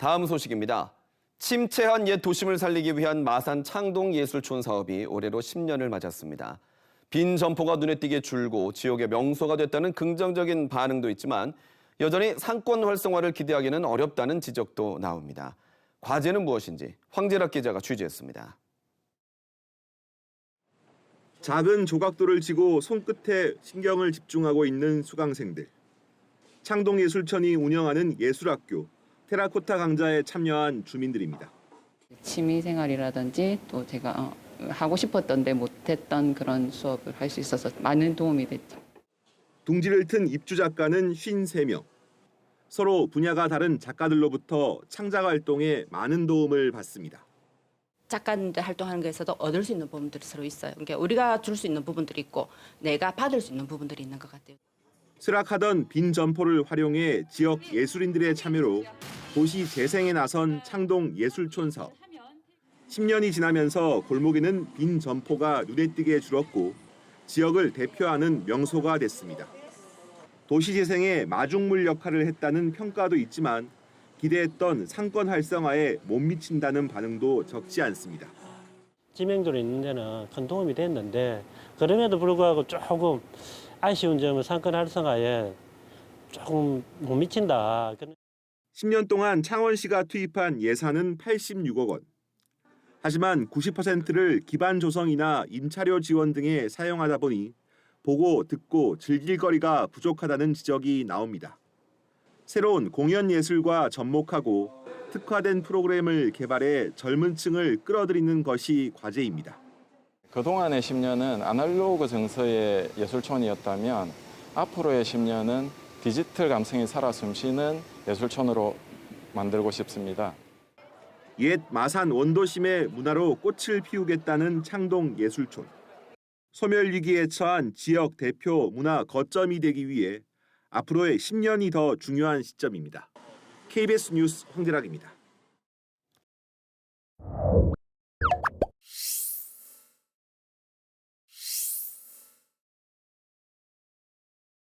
다음 소식입니다. 침체한 옛 도심을 살리기 위한 마산 창동 예술촌 사업이 올해로 10년을 맞았습니다. 빈 점포가 눈에 띄게 줄고 지역의 명소가 됐다는 긍정적인 반응도 있지만 여전히 상권 활성화를 기대하기는 어렵다는 지적도 나옵니다. 과제는 무엇인지 황재락 기자가 취재했습니다. 작은 조각돌을 쥐고 손끝에 신경을 집중하고 있는 수강생들. 창동예술천이 운영하는 예술학교 테라코타 강좌에 참여한 주민들입니다. 취미 생활이라든지 또 제가 어, 하고 싶었던데 못했던 그런 수업을 할 수 있어서 많은 도움이 됐죠. 둥지를 튼 입주 작가는 53명. 서로 분야가 다른 작가들로부터 창작 활동에 많은 도움을 받습니다. 작가들 활동하는 것에서도 얻을 수 있는 부분들이 서로 있어요. 그러니까 우리가 줄 수 있는 부분들이 있고 내가 받을 수 있는 부분들이 있는 것 같아요. 수락하던 빈 점포를 활용해 지역 예술인들의 참여로 도시 재생에 나선 창동 예술촌 사업. 10년이 지나면서 골목에는 빈 점포가 눈에 띄게 줄었고 지역을 대표하는 명소가 됐습니다. 도시 재생에 마중물 역할을 했다는 평가도 있지만 기대했던 상권 활성화에 못 미친다는 반응도 적지 않습니다. 지명도로 있는 데는 큰 도움이 됐는데 그럼에도 불구하고 조금 아쉬운 점은 상권 활성화에 조금 못 미친다. 그런 10년 동안 창원시가 투입한 예산은 86억 원. 하지만 90%를 기반 조성이나 임차료 지원 등에 사용하다 보니 보고 듣고 즐길 거리가 부족하다는 지적이 나옵니다. 새로운 공연 예술과 접목하고 특화된 프로그램을 개발해 젊은 층을 끌어들이는 것이 과제입니다. 그동안의 10년은 아날로그 정서의 예술촌이었다면 앞으로의 10년은 디지털 감성이 살아 숨쉬는 예술촌으로 만들고 싶습니다. 옛 마산 원도심의 문화로 꽃을 피우겠다는 창동 예술촌. 소멸 위기에 처한 지역 대표 문화 거점이 되기 위해 앞으로의 10년이 더 중요한 시점입니다. KBS 뉴스 황재락입니다.